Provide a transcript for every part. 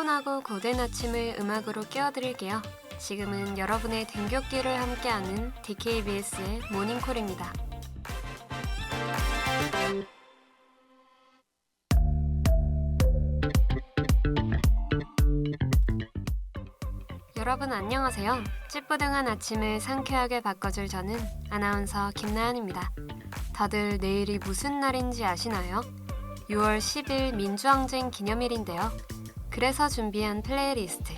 피곤하고 고된 아침을 음악으로 깨워드릴게요. 지금은 여러분의 등굣길을 함께하는 DKBS의 모닝콜입니다. 여러분 안녕하세요. 찌뿌둥한 아침을 상쾌하게 바꿔줄 저는 아나운서 김나연입니다. 다들 내일이 무슨 날인지 아시나요? 6월 10일 민주항쟁 기념일인데요. 그래서 준비한 플레이리스트.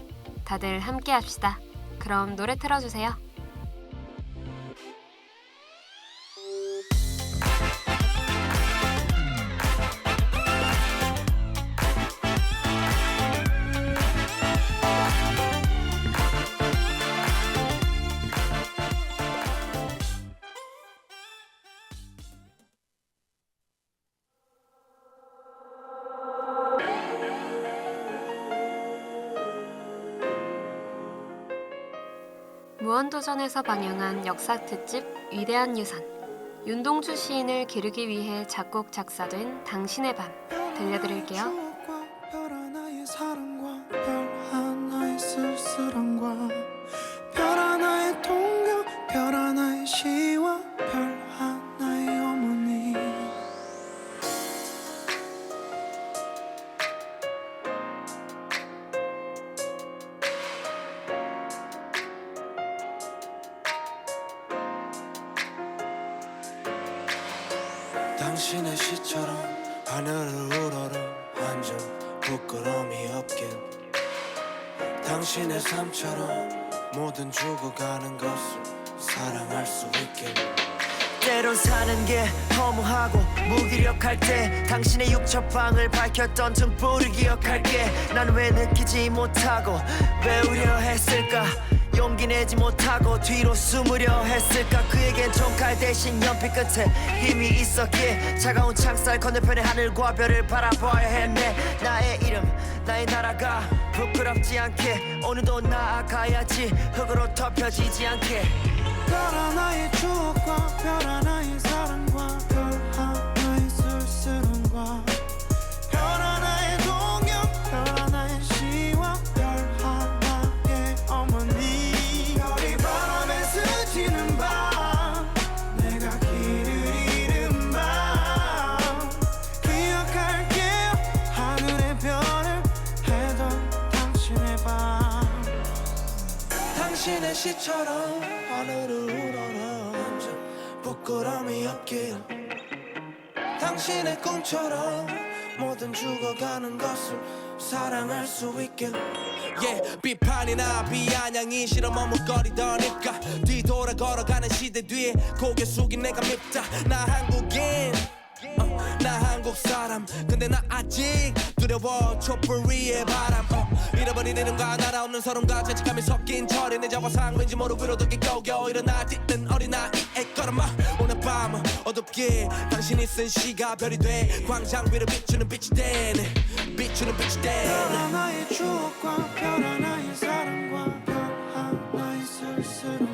다들 함께 합시다. 그럼 노래 틀어주세요. 무한도전에서 방영한 역사 특집 위대한 유산. 윤동주 시인을 기르기 위해 작곡 작사된 당신의 밤 들려드릴게요. 당신의 삶처럼 모든 죽어가는 것을 사랑할 수 있길 때론 사는 게 허무하고 무기력할 때 당신의 육첩방을 밝혔던 등불을 기억할게. 난 왜 느끼지 못하고 외우려 했을까 용기 내지 못하고 뒤로 숨으려 했을까? 그에겐 총칼 대신 연필 끝에 힘이 있었기에 차가운 창살 건너편의 하늘과 별을 바라봐야 했네. 나의 이름 나의 나라가 부끄럽지 않게 오늘도 나아가야지 흙으로 덮여지지 않게. 별 하 나의 추억과 별 하 나의 사랑 시처럼 하늘을 우러러 부끄러움이 없길 당신의 꿈처럼 모든 죽어가는 것을 사랑할 수 있길 yeah, 비판이나 비아냥이 싫어 머뭇거리더니까 뒤돌아 걸어가는 시대 뒤에 고개 숙인 내가 밉다. 나 한국인 어, 나 한국 사람 근데 나 아직 두려워. 촛불 위에 바람 어, 잃어버린 이름과 없는 서름과 죄책감이 섞인 철이 내 자화상 왠지 모르고 위로도 겨우겨우 일어나 뛰는 어린아이의 걸음마. 오늘 밤은 어둡게 당신이 쓴 시가 별이 돼. 광장 위를 비추는 빛이 되네. 비추는 빛이 별 되네. 하나의 추억과 별 하나의 사랑과 별 하나의 쓸쓸함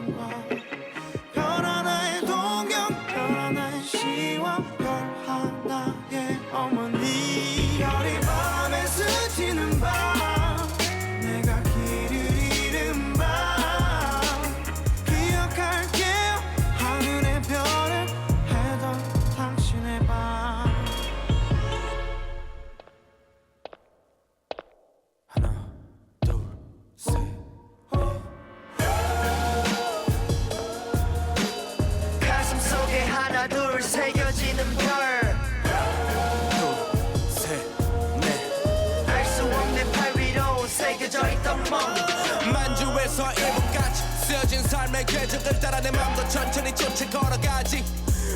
삶의 궤적을 따라 내 맘도 천천히 쫓아 걸어가지.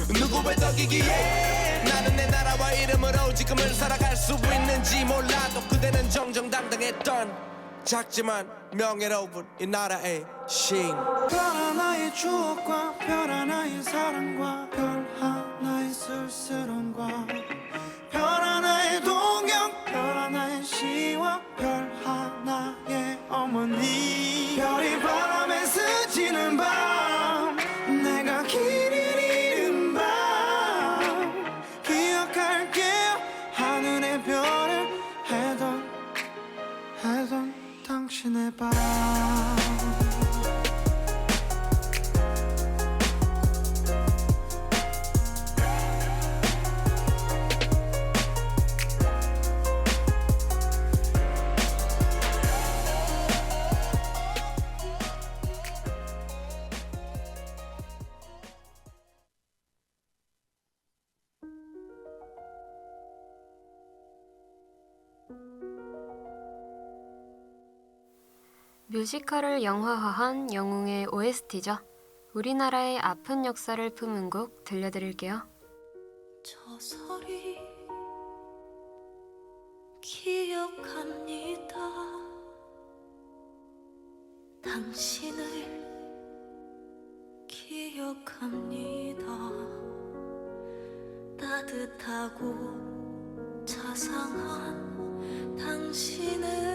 누구의 덕이기에 나는 내 나라와 이름으로 지금을 살아갈 수 있는지 몰라도 그대는 정정당당했던 작지만 명예로운 이 나라의 신. 별 하나의 추억과 별 하나의 사랑과 별 하나의 쓸쓸함과 별 하나의 동경 별 하나의 시와 별 하나의 어머니 뮤지컬을 영화화한 영웅의 OST죠. 우리나라의 아픈 역사를 품은 곡 들려드릴게요. 저설이 기억합니다. 당신을 기억합니다. 따뜻하고 자상한 당신을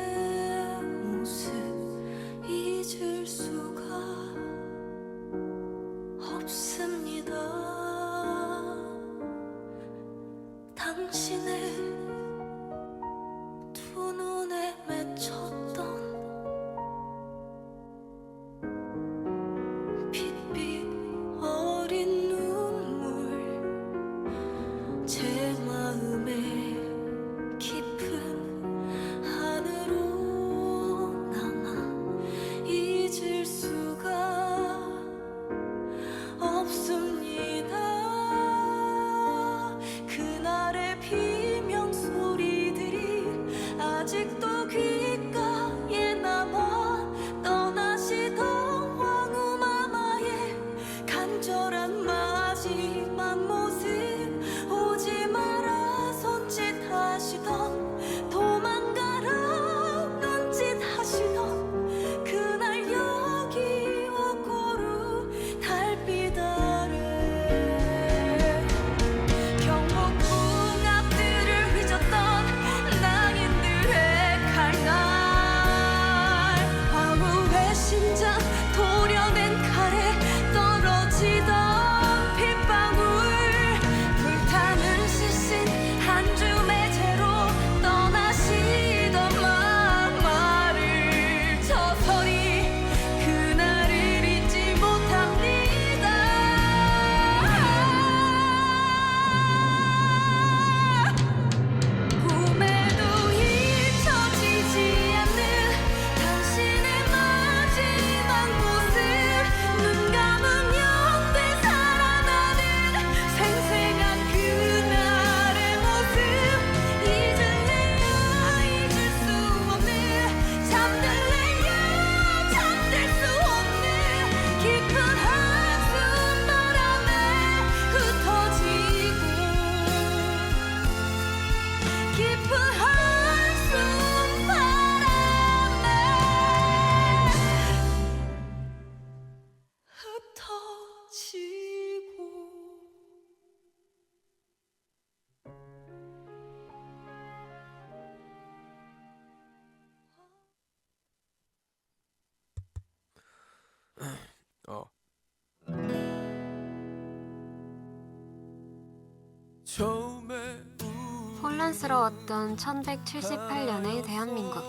혼란스러웠던 1178년의 대한민국.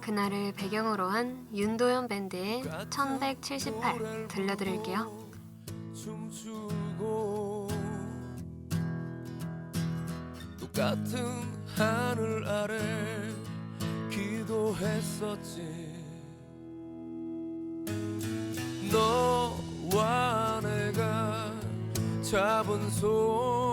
그날을 배경으로 한 윤도현 밴드의 1178 들려드릴게요. 같은 하늘 아래 기도했었지 너와 내가 잡은 손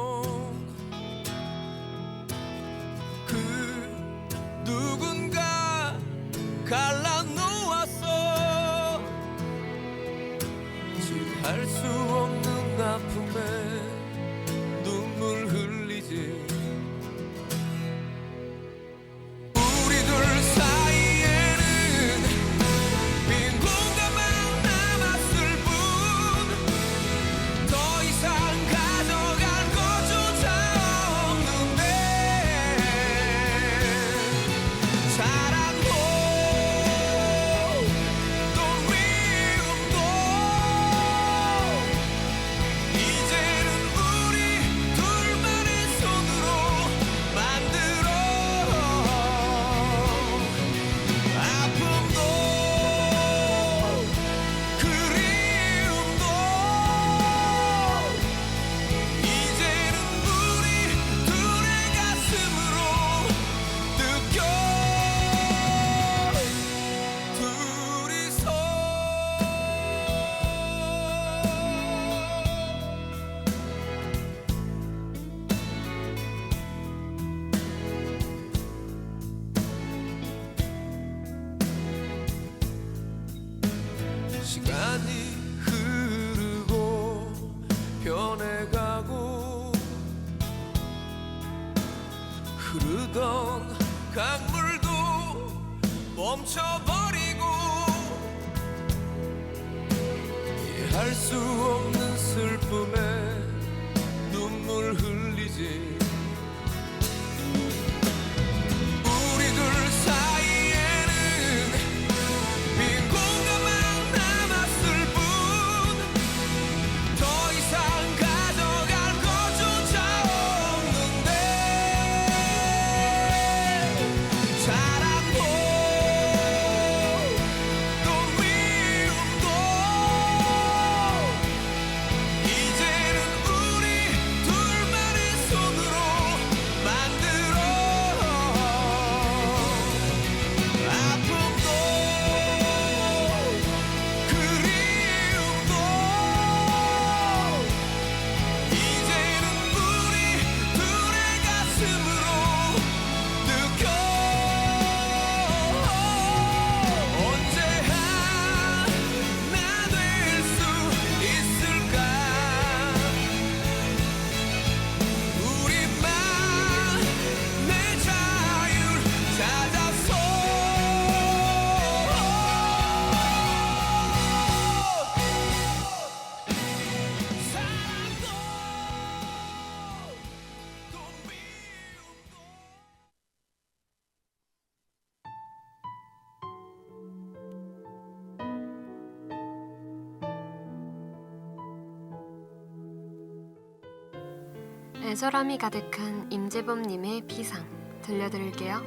애절함이 가득한 임재범님의 비상 들려드릴게요.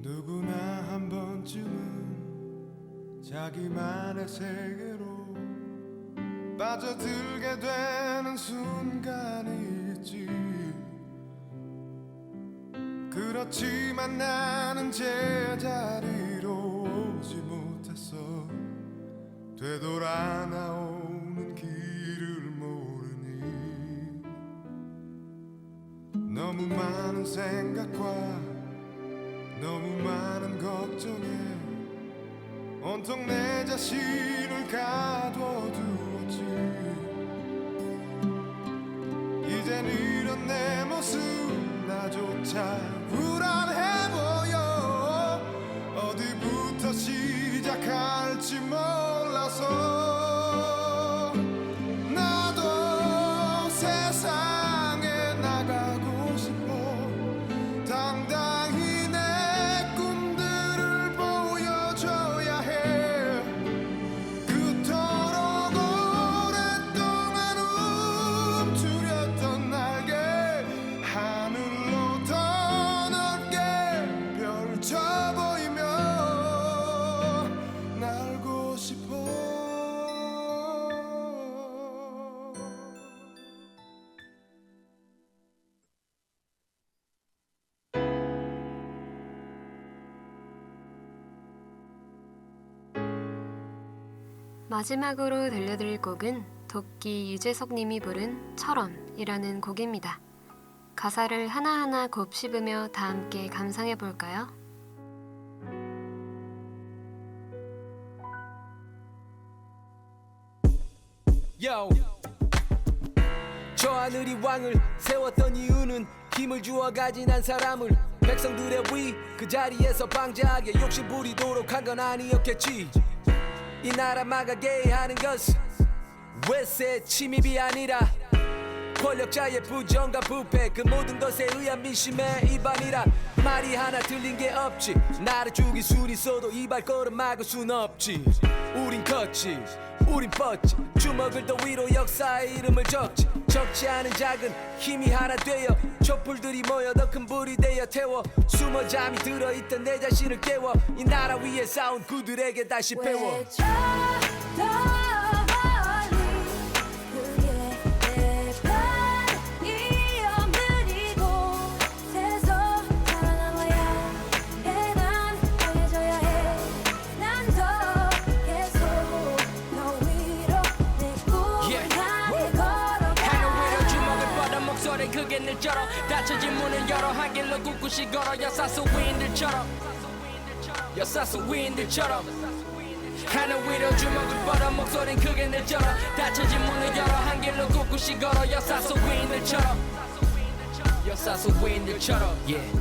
누구나 한 번쯤은 자기만의 세계로 빠져들게 되는 순간 그렇지만 나는 제자리로 오지 못했어. 되돌아 나오는 길을 모르니. 너무 많은 생각과 너무 많은 걱정에 온통 내 자신을 가둬두었지 마지막으로 들려드릴 곡은 도끼 유재석님이 부른 처럼이라는 곡입니다. 가사를 하나하나 곱씹으며 다 함께 감상해 볼까요? 저 하늘이 왕을 세웠던 이유는 힘을 주어 가진 한 사람을 백성들의 위 그 자리에서 방자하게 욕심 부리도록 한 건 아니었겠지 이 나라 막아게 하는 것은 외세 침입이 아니라 권력자의 부정과 부패 그 모든 것에 의한 민심의 이반이란 말이 하나 틀린 게 없지. 나를 죽일 순 있어도 이 발걸음 막을 순 없지. 우린 컸지. 우린 뻗지. 주먹을 더 위로 역사의 이름을 적지. 적지 않은 작은 힘이 하나 되어 촛불들이 모여 더 큰 불이 되어 태워 숨어 잠이 들어있던 내 자신을 깨워 이 나라 위에 싸운 그들에게 다시 배워 꿋꿋이 걸어 여사수 위인들처럼 여사수 위인들처럼 하늘 위로 주먹을 뻗어 목소린 크게 내쩔어 닫혀진 문을 열어 한 길로 꿋꿋이 걸어 여사수 위인들처럼 여사수 위인들처럼 yeah.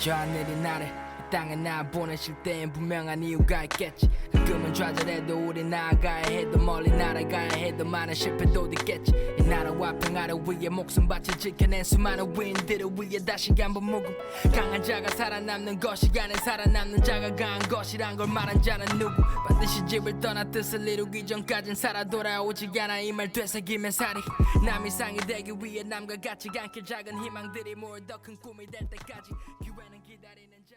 저 하늘이 나를 이 땅에 나 보내실 땐 분명한 이유가 있겠지. 가끔은 좌절해도 우리 나아가야 해도 멀리 날아가야 해도 많은 실패도 있겠지. 이 나라와 평화를 위해 목숨 바쳐 지켜낸 수많은 위인들을 위해 다시 한번 묵음 강한 자가 살아남는 것이 아닌 살아남는 자가 강한 것이란 걸 말한 자는 누구? 반드시 집을 떠나 뜻을 이루기 전까진 살아 돌아오지 않아. 이 말 되새기면 살이 남 이상이 되기 위해 남과 같지 않게 작은 희망들이 모여 더큰 꿈이 될 때까지. 기회는 기다리는 자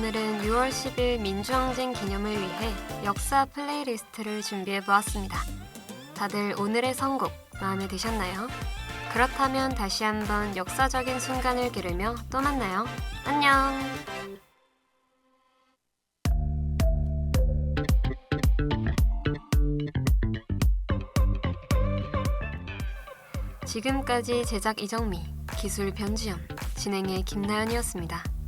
오늘은 6월 10일 민주항쟁 기념을 위해 역사 플레이리스트를 준비해 보았습니다. 다들 오늘의 선곡 마음에 드셨나요? 그렇다면 다시 한번 역사적인 순간을 기르며 또 만나요. 안녕! 지금까지 제작 이정미, 기술 변지연, 진행의 김나연이었습니다.